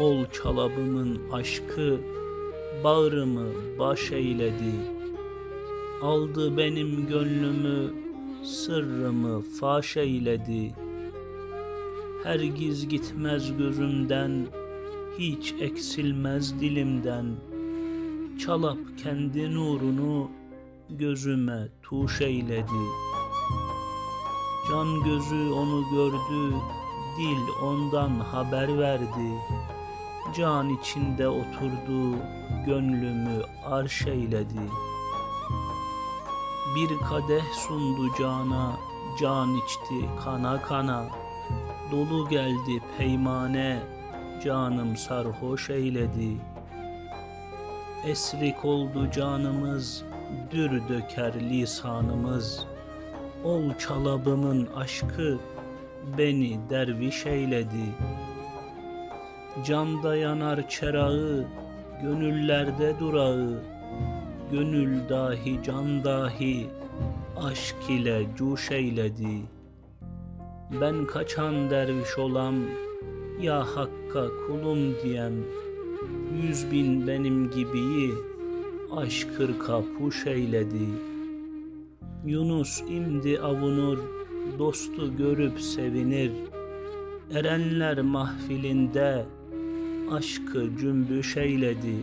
Ol çalabımın aşkı bağrımı baş eyledi. Aldı benim gönlümü sırrımı faş eyledi. Hergiz gitmez gözümden hiç eksilmez dilimden. Çalap kendi nurunu gözüme tuş eyledi. Can gözü onu gördü, dil ondan haber verdi. Can içinde oturdu, gönlümü arş eyledi. Bir kadeh sundu cana, can içti kana kana. Dolu geldi peymane, canım sarhoş eyledi. Esrik oldu canımız, dür döker lisanımız. Ol çalabımın aşkı, beni derviş eyledi. Canda yanar çerağı, gönüllerde durağı. Gönül dahi can dahi, aşk ile cuş eyledi. Ben kaçan derviş olam, ya Hakk'a kulum diyem. Yüz bin benim gibiyi, aşk kırka puş eyledi. Yunus imdi avunur, dostu görüp sevinir. Erenler mahfilinde aşkı cümbüş eyledi.